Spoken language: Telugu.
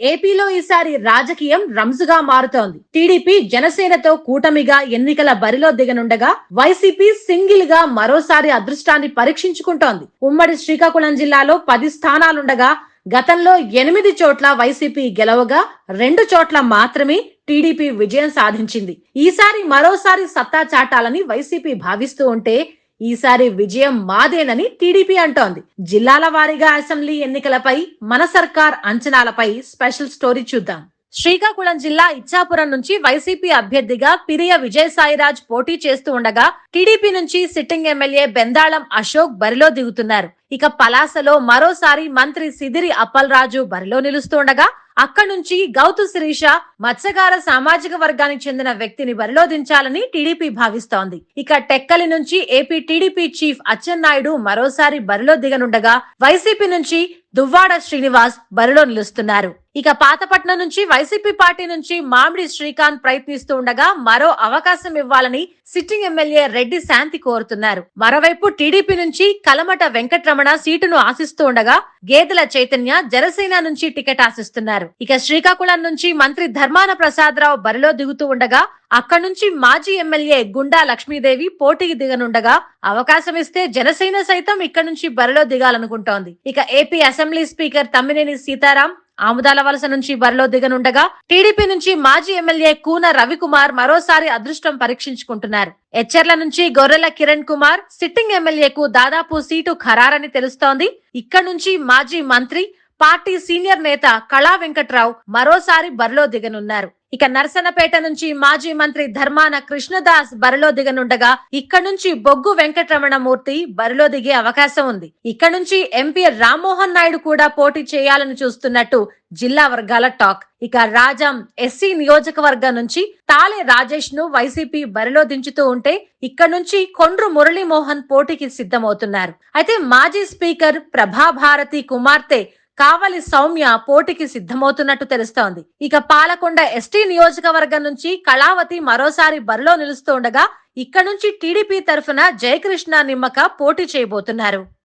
ఏపీలో ఈసారి రాజకీయం రంజుగా మారుతోంది. టీడీపీ జనసేనతో కూటమిగా ఎన్నికల బరిలో దిగనుండగా వైసీపీ సింగిల్గా మరోసారి అదృష్టాన్ని పరీక్షించుకుంటోంది. ఉమ్మడి శ్రీకాకుళం జిల్లాలో పది స్థానాలుండగా గతంలో ఎనిమిది చోట్ల వైసీపీ గెలవగా రెండు చోట్ల మాత్రమే టీడీపీ విజయం సాధించింది. ఈసారి మరోసారి సత్తా చాటాలని వైసీపీ భావిస్తూ ఉంటే ఈసారి విజయం మాదేనని టీడీపీ అంటోంది. జిల్లాల వారీగా అసెంబ్లీ ఎన్నికలపై మన సర్కార్ అంచనాలపై స్పెషల్ స్టోరీ చూద్దాం. శ్రీకాకుళం జిల్లా ఇచ్చాపురం నుంచి వైసీపీ అభ్యర్థిగా పిరియ విజయసాయిరాజ్ పోటీ చేస్తూ ఉండగా టీడీపీ నుంచి సిట్టింగ్ ఎమ్మెల్యే బెందాళం అశోక్ బరిలో దిగుతున్నారు. ఇక పలాసలో మరోసారి మంత్రి సిదిరి అప్పలరాజు బరిలో నిలుస్తుండగా అక్కడి నుంచి గౌతు శిరీష మత్స్యకార సామాజిక వర్గానికి చెందిన వ్యక్తిని బరిలో దించాలని టీడీపీ భావిస్తోంది. ఇక టెక్కలి నుంచి ఏపీ టీడీపీ చీఫ్ అచ్చెన్నాయుడు మరోసారి బరిలో దిగనుండగా వైసీపీ నుంచి దువ్వాడ శ్రీనివాస్ బరిలో నిలుస్తున్నారు. ఇక పాతపట్నం నుంచి వైసీపీ పార్టీ నుంచి మామిడి శ్రీకాంత్ ప్రయత్నిస్తూ ఉండగా మరో అవకాశం ఇవ్వాలని సిట్టింగ్ ఎమ్మెల్యే రెడ్డి శాంతి కోరుతున్నారు. మరోవైపు టీడీపీ నుంచి కలమట రమణ సీటును ఆశిస్తూ ఉండగా గేదెల చైతన్య జనసేన నుంచి టికెట్ ఆశిస్తున్నారు. ఇక శ్రీకాకుళం నుంచి మంత్రి ధర్మాన ప్రసాదరావు బరిలో దిగుతూ ఉండగా అక్కడి నుంచి మాజీ ఎమ్మెల్యే గుండా లక్ష్మీదేవి పోటీకి దిగనుండగా అవకాశం ఇస్తే జనసేన సైతం ఇక్కడి నుంచి బరిలో దిగాలనుకుంటోంది. ఇక AP assembly speaker Tammineni Sitaram Amudalavalasa నుంచి బరిలో దిగనుండగా టీడీపీ నుంచి మాజీ ఎమ్మెల్యే కూన రవికుమార్ మరోసారి అదృష్టం పరీక్షించుకుంటున్నారు. ఎచ్చర్ల నుంచి గొర్రెల కిరణ్ కుమార్ సిట్టింగ్ ఎమ్మెల్యేకు దాదాపు సీటు ఖరారని తెలుస్తోంది. ఇక్కడ నుంచి మాజీ మంత్రి పార్టీ సీనియర్ నేత కళా వెంకట్రావు మరోసారి బరిలో దిగనున్నారు. ఇక నర్సనపేట నుంచి మాజీ మంత్రి ధర్మాన కృష్ణదాస్ బరిలో దిగనుండగా ఇక్కడ నుంచి బొగ్గు వెంకటరమణమూర్తి బరిలో దిగే అవకాశం ఉంది. ఇక్కడ నుంచి ఎంపీ రామ్మోహన్ నాయుడు కూడా పోటీ చేయాలని చూస్తున్నట్టు జిల్లా వర్గాల టాక్. ఇక రాజం ఎస్సీ నియోజకవర్గం నుంచి తాలే రాజేష్ను వైసీపీ బరిలో దించుతూ ఉంటే ఇక్కడ నుంచి కొండ్రు మురళీమోహన్ పోటీకి సిద్ధమవుతున్నారు. అయితే మాజీ స్పీకర్ ప్రభాభారతి కుమార్తె కావలి సౌమ్య పోటీకి సిద్ధమవుతున్నట్టు తెలుస్తోంది. ఇక పాలకొండ ఎస్టీ నియోజకవర్గం నుంచి కళావతి మరోసారి బరిలో నిలుస్తుండగా ఇక్కడ నుంచి టీడీపీ తరఫున జయకృష్ణ నిమ్మక పోటీ చేయబోతున్నారు.